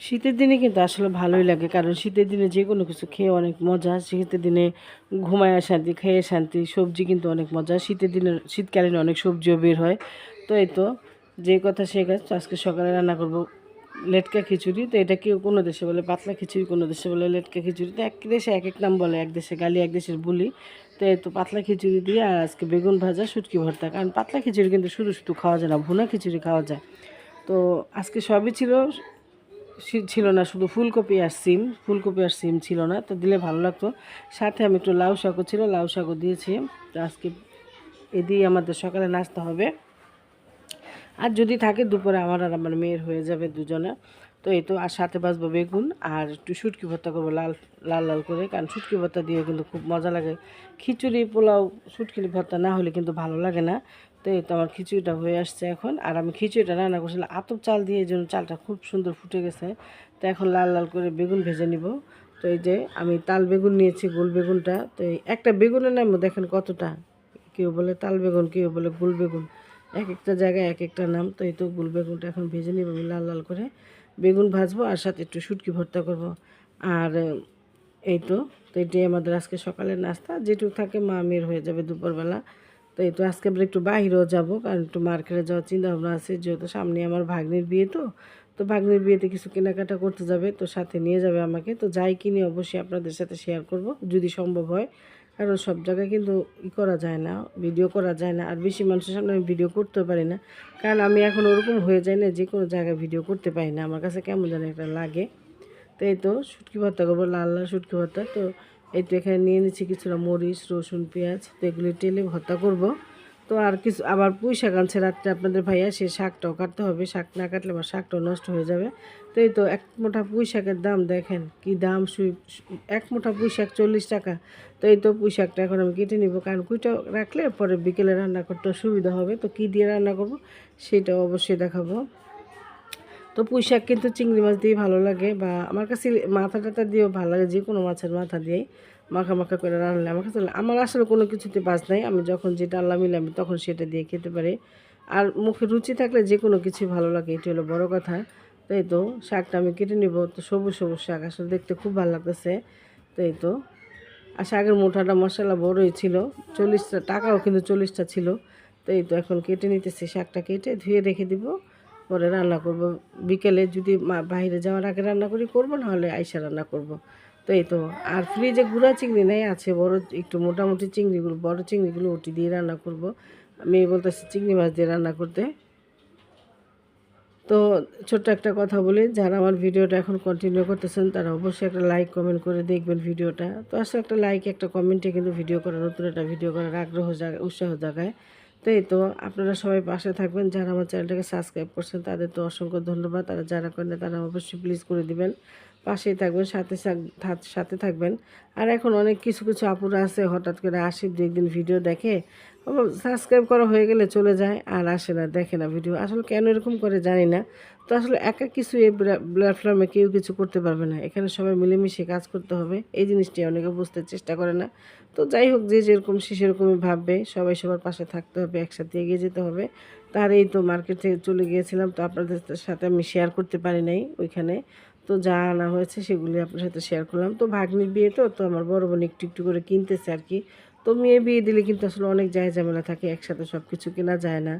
শীতের দিনে কিন্তু আসলে ভালোই লাগে, কারণ শীতের দিনে যে কোনো কিছু খেয়ে অনেক মজা, শীতের দিনে ঘুমায় শান্তি খেয়ে শান্তি সবজি কিন্তু অনেক মজা, শীতের দিনে, শীতকালীন অনেক সবজিও বের হয়। তো এই তো, যে কথা সে কাজ আজকে সকালে রান্না করব লেটকা খিচুড়ি, তো এটা কেউ কোনো দেশে বলে পাতলা খিচুড়ি, কোনো দেশে বলে লেটকা খিচুড়ি, তো এক দেশে এক এক নাম বলে, এক দেশে গালি, এক দেশের বুলি। তো এই তো পাতলা খিচুড়ি দিয়ে আর আজকে বেগুন ভাজা, শুটকি ভর্তা, কারণ পাতলা খিচুড়ি কিন্তু শুধু শুধু খাওয়া যায় না, ভুনা খিচুড়ি খাওয়া যায়। তো আজকে সবই ছিল ছিল না, শুধু ফুলকপি আর সিম, ফুলকপি আর সিম ছিল না, তো দিলে ভালো লাগতো। সাথে আমি একটু লাউ শাকও ছিল, লাউ শাকও দিয়েছি। তো আজকে এ দিয়ে আমাদের সকালে নাস্তা হবে। আর যদি থাকে দুপুরে আমার আর আমার মেয়ের হয়ে যাবে দুজনে, তো এই তো, আর সাথে বাজবো বেগুন আর একটু শুটকি ভর্তা করব লাল লাল লাল করে। কারণ শুটকি ভর্তা দিয়ে কিন্তু খুব মজা লাগে। খিচুড়ি, পোলাও শুটকি ভর্তা না হলে কিন্তু ভালো লাগে না। তো এই তো আমার খিচুড়িটা হয়ে আসছে এখন। আর আমি খিচুড়িটা রান্না করছিলাম, আতপ চাল দিয়ে জন্য চালটা খুব সুন্দর ফুটে গেছে। তো এখন লাল লাল করে বেগুন ভেজে নিব। তো এই যে আমি তাল বেগুন নিয়েছি, গোল বেগুনটা। তো এই একটা বেগুনের নাম দেখেন কতটা। কেউ বলে তাল বেগুন, কেউ বলে গোল বেগুন। এক একটা জায়গায় এক একটা নাম। তো এই তো গোল বেগুনটা এখন ভেজে নিব আমি লাল লাল করে। বেগুন ভাজবো আর সাথে একটু শুটকি ভর্তা করব। আর, এই তো তো এটাই আমাদের আজকে সকালের নাস্তা। যেটুকু থাকে মা মেয়ের হয়ে যাবে দুপুরবেলা। তো এই তো আজকে আমরা একটু বাহিরেও যাব, কারণ একটু মার্কেটে যাওয়ার চিন্তা ভাবনা আছে, যেহেতু সামনে আমার ভাগ্নির বিয়ে তো। তো ভাগ্নির বিয়েতে কিছু কেনাকাটা করতে যাবে, তো সাথে নিয়ে যাবে আমাকে। তো যাই কিনে, অবশ্যই আপনাদের সাথে শেয়ার করব, যদি সম্ভব হয়। কারণ সব জায়গায় কিন্তু ই করা যায় না ভিডিও করা যায় না, আর বেশি মানুষের সামনে আমি ভিডিও করতে পারি না। কারণ আমি এখন ওরকম হয়ে যায় না, যে কোনো জায়গায় ভিডিও করতে পারি না। আমার কাছে কেমন যেন একটা লাগে। তো এই তো শুটকি ভর্তা করব, লাল লাল শুটকি ভর্তা। তো এই তো এখানে নিয়ে নিচ্ছি কিছুটা মরিচ, রসুন, পেঁয়াজ। তো এগুলি টেলে ভর্তা করব। তো আর কিছু আবার পুঁই শাক আনছে রাত্রে আপনাদের ভাইয়া, সে শাকটাও কাটতে হবে। শাক না কাটলে আমার শাকটাও নষ্ট হয়ে যাবে। তো এই তো এক মোটা পুঁই শাকের দাম দেখেন কি দাম সুই এক মোটা পুঁই শাক চল্লিশ টাকা। তো এই তো পুঁই শাকটা এখন আমি কেটে নিব, কারণ কুইটা রাখলে পরে বিকেলে রান্না করতে সুবিধা হবে। তো কী দিয়ে রান্না করব সেটাও অবশ্যই দেখাবো। তো পুঁই শাক কিন্তু চিংড়ি মাছ দিয়ে ভালো লাগে বা আমার কাছে মাথা টাথা দিয়েও ভালো লাগে, যে কোনো মাছের মাথা দিয়েই মাখা মাখা করে রান্নালে আমার কাছে আমার আসলে কোনো কিছুতে বাজ নাই। আমি যখন যেটা আল্লাহ মিলে আমি তখন সেটা দিয়ে খেতে পারি। আর মুখে রুচি থাকলে যে কোনো কিছুই ভালো লাগে এটি হলো বড় কথা। তাই তো শাকটা আমি কেটে নিব। তো সবুজ সবুজ শাক আসলে দেখতে খুব ভালো লাগতেছে। তাই তো। আর শাকের মোটাটা মশলা বড়ই ছিল, চল্লিশটা টাকাও কিন্তু চল্লিশটা ছিল। তো এই তো এখন কেটে নিতেছি, শাকটা কেটে ধুয়ে রেখে দিব। পরে রান্না করব। বিকেলে যদি বাইরে যাওয়ার আগে রান্না করি, করব, নাহলে আইসা রান্না করব। তো এই তো। আর ফ্রিজে গুঁড়া চিংড়ি নেই, আছে বড়, একটু মোটামুটি চিংড়িগুলো, বড় চিংড়িগুলো ওটি দিয়ে রান্না করব। আমি বলতেছি চিংড়ি মাছ দিয়ে রান্না করতে। তো ছোট্ট একটা কথা বলি, যারা আমার ভিডিওটা এখন কন্টিনিউ করতেছেন, তারা অবশ্যই একটা লাইক কমেন্ট করে দেখবেন ভিডিওটা। তো আসলে একটা লাইক একটা কমেন্টে কিন্তু ভিডিও করা, নতুন একটা ভিডিও করার আগ্রহ জাগায় উৎসাহ জাগায়। তো এই তো আপনারা সবাই পাশে থাকবেন, যারা আমার চ্যানেলটাকে সাবস্ক্রাইব করছেন তাদের তো অসংখ্য ধন্যবাদ, আর যারা করেন তারা অবশ্যই প্লিজ করে দিবেন। পাশেই থাকবেন, সাথে সাথে থাকবেন। আর এখন অনেক কিছু কিছু আপুরা আছে, হঠাৎ করে আসে, দু একদিন ভিডিও দেখে। সাবস্ক্রাইব করা হয়ে গেলে চলে যায়, আর আসে না, দেখে না ভিডিও। আসলে কেন এরকম করে জানি না। তো আসলে একা কিছু এই প্ল্যাটফর্মে কেউ কিছু করতে পারবে না। এখানে সবাই মিলেমিশে কাজ করতে হবে। এই জিনিসটি অনেকে বুঝতে চেষ্টা করে না। তো যাই হোক, যে যেরকম, সে সেরকমই ভাববে। সবাই সবার পাশে থাকতে হবে, একসাথে এগিয়ে যেতে হবে। তার এই তো মার্কেট থেকে চলে গিয়েছিলাম, তো আপনাদের সাথে আমি শেয়ার করতে পারি নাই ওইখানে। তো যা আনা হয়েছে সেগুলি আপনার সাথে শেয়ার করলাম। তো ভাগ্নির বিয়ে তো তো আমার বড় বোন একটু একটু করে কিনতেছে আর কি। তো মেয়ে বিয়ে দিলে কিন্তু আসলে অনেক যায় ঝামেলা থাকে, একসাথে সব কিছু কেনা যায় না।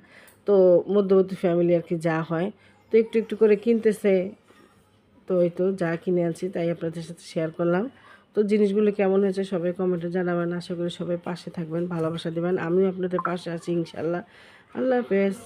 তো মধ্যবর্তী ফ্যামিলি আর কি যা হয়, তো একটু একটু করে কিনতেছে। তো ওই তো যা কিনে আনছি তাই আপনাদের সাথে শেয়ার করলাম। তো জিনিসগুলো কেমন হয়েছে সবাই কমেন্টে জানাবেন। আশা করি সবাই পাশে থাকবেন, ভালোবাসা দেবেন। আমিও আপনাদের পাশে আছি ইনশাল্লাহ আল্লাহ হাফেজ।